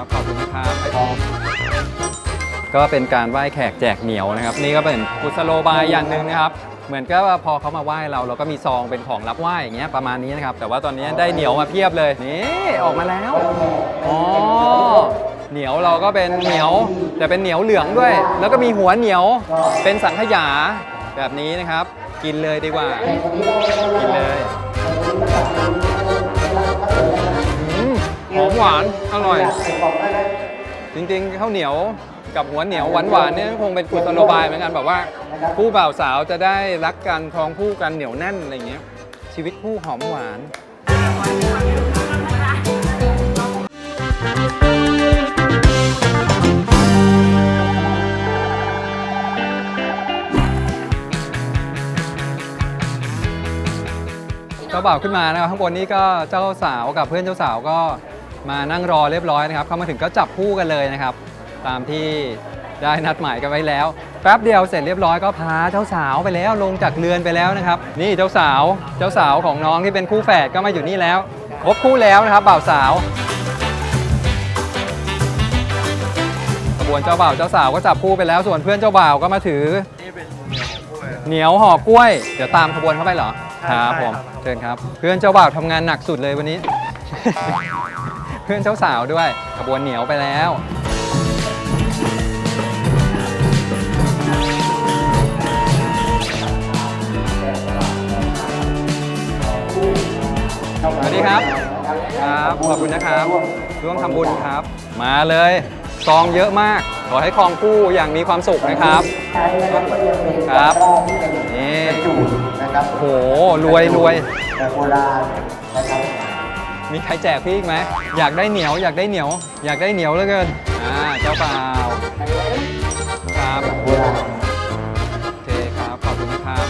ับขอบคุณครับก็เป็นการไหว้แขกแจกเหนียวนะครับ นี่ก็เป็นกุศโลบายอย่างหนึ่งนะครับ เหมือนกับพอเขามาไหว้เราเราก็มีซองเป็นของรับไหว้อย่างเงี้ยประมาณนี้นะครับ แต่ว่าตอนนี้ได้เหนียวมาเพียบเลยนี่ออกมาแล้วอ๋อเหนียวเราก็เป็นเหนียวแต่เป็นเหนียวเหลืองด้วย แล้วก็มีหัวเหนียวเป็นสังขยาแบบนี้นะครับ กินเลยดีกว่ากินเลยานอร่อย จริงๆข้าวเหนียวกับหัวเหนียวหวานๆเนี่ยคงเป็นกุศโลบายเหมือนกันแบบว่าคู่บ่าวสาวจะได้รักกันครองคู่กันเหนียวแน่นอะไรเงี้ย ชีวิตคู่หอมหวานเจ้าบ่าวขึ้นมานะครับข้างบนนี้ก็เจ้าสาวกับเพื่อนเจ้าสาวก็ มานั่งรอเรียบร้อยนะครับ เข้ามาถึงก็จับคู่กันเลยนะครับ ตามที่ได้นัดหมายกันไว้แล้ว แป๊บเดียวเสร็จเรียบร้อยก็พาเจ้าสาวไปแล้วลงจากเรือนไปแล้วนะครับ นี่เจ้าสาวเจ้าสาวของน้องที่เป็นคู่แฝดก็มาอยู่นี่แล้วครบคู่แล้วนะครับบ่าวสาวขบวนเจ้าบ่าวเจ้าสาวก็จับคู่ไปแล้วส่วนเพื่อนเจ้าบ่าวก็มาถือ นี่เป็นเหนียวของกล้วยเหนียวห่อกล้วย เดี๋ยวตามขบวนเข้าไปเหรอใช่ครับใช่ผมครับ เชิญครับ เพื่อนเจ้าบ่าวทำงานหนักสุดเลยวันนี้ พื่อนเจ้าสาวด้วยขบวนเหนียวไปแล้ว สวัสดีครับ ครับขอบคุณนะครับ ร่วมทำบุญครับ มาเลยซองเยอะมาก ขอให้ครองคู่อย่างมีความสุขนะครับครับนี่นะครับโอ้โหรวยรวย แบบโบราณนะครับ มีใครแจกพี่อีกไหมอยากได้เหนียว อยากได้เหนียว อยากได้เหนียวเหลือเกินอ่าเจ้าเปล่าครับโอเคครับขอบคุณครับ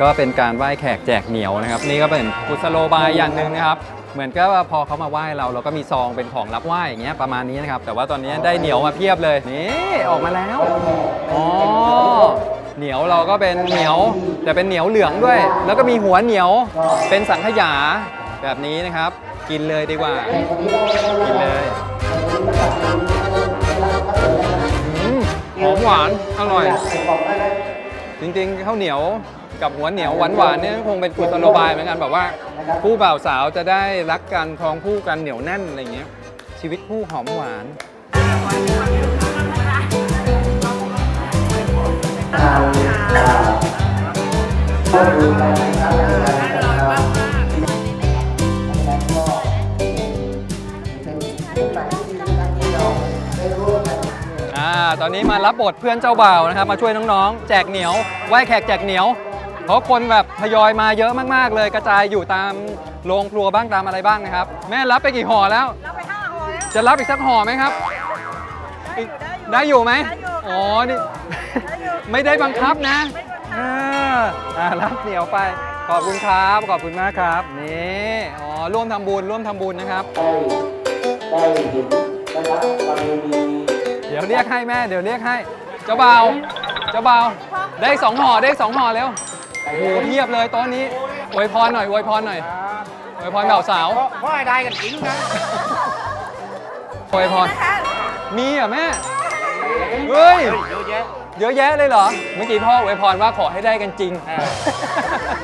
ก็เป็นการไหว้แขกแจกเหนียวนะครับ นี่ก็เป็นกุศโลบายอย่างหนึ่งนะครับ เหมือนกับว่าพอเขามาไหว้เรา เราก็มีซองเป็นของรับไหว้อย่างเงี้ยประมาณนี้นะครับ แต่ว่าตอนนี้ได้เหนียวมาเพียบเลยนี่ออกมาแล้วอ๋อเหนียวเราก็เป็นเหนียวแต่เป็นเหนียวเหลืองด้วย แล้วก็มีหัวเหนียวเป็นสังขยา แบบนี้นะครับ กินเลยดีกว่า กินเลยอืมหอมหวาน อร่อย จริงๆข้าวเหนียวกับหัวเหนียวหวานๆเนี่ยคงเป็นกุศโลบายเหมือนกันแบบว่าคู่บ่าวสาวจะได้รักกันครองคู่กันเหนียวแน่นอะไรเงี้ย ชีวิตคู่หอมหวานทางอ่า ตอนนี้มารับบทเพื่อนเจ้าบ่าวนะครับ มาช่วยน้องๆ แจกเหนียวไหว้แขกแจกเหนียว เพราะคนแบบทยอยมาเยอะมากๆเลย กระจายอยู่ตามโรงครัวบ้างตามอะไรบ้างนะครับ แม่รับไปกี่ห่อแล้วเราไปห้าห่อแล้วจะรับอีกสักห่อไหมครับ ได้อยู่ได้อยู่ไหมได้อยู่อ๋อนี่ได้อยู่ไม่ได้บังคับนะไม่บังคับเอออ่ารับเหนียวไปขอบคุณครับขอบคุณมากครับนี่อ๋อร่วมทำบุญร่วมทำบุญนะครับได้ได้เห็นนะครับประเพณีเดี๋ยวเรียกให้แม่ เดี๋ยวเรียกให้ เจ้าบ่าว เจ้าบ่าว ได้อีกสองห่อได้อีกสองห่อแล้วโอ้โหเพียบเลยโต๊ะนี้อวยพรหน่อยอวยพรหน่อยอวยพรบ่าวสาวเพราะไอ้ได้กันจริงนะอวยพรนะคะมีเหรอะแม่ เฮ้ย เยอะแยะ เยอะแยะเลยเหรอ เมื่อกี้พ่ออวยพรว่าขอให้ได้กันจริงอ่า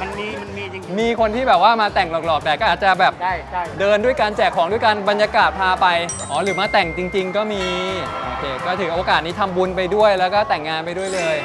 มันมีมันมีจริงมีคนที่แบบว่ามาแต่งหลอกๆ แต่ก็อาจจะแบบใช่ใช่เดินด้วยการแจกของด้วยกันบรรยากาศพาไป อ๋อหรือมาแต่งจริง ๆ ก็มี โอเค ก็ถือโอกาสนี้ทำบุญไปด้วยแล้วก็แต่งงานไปด้วยเลย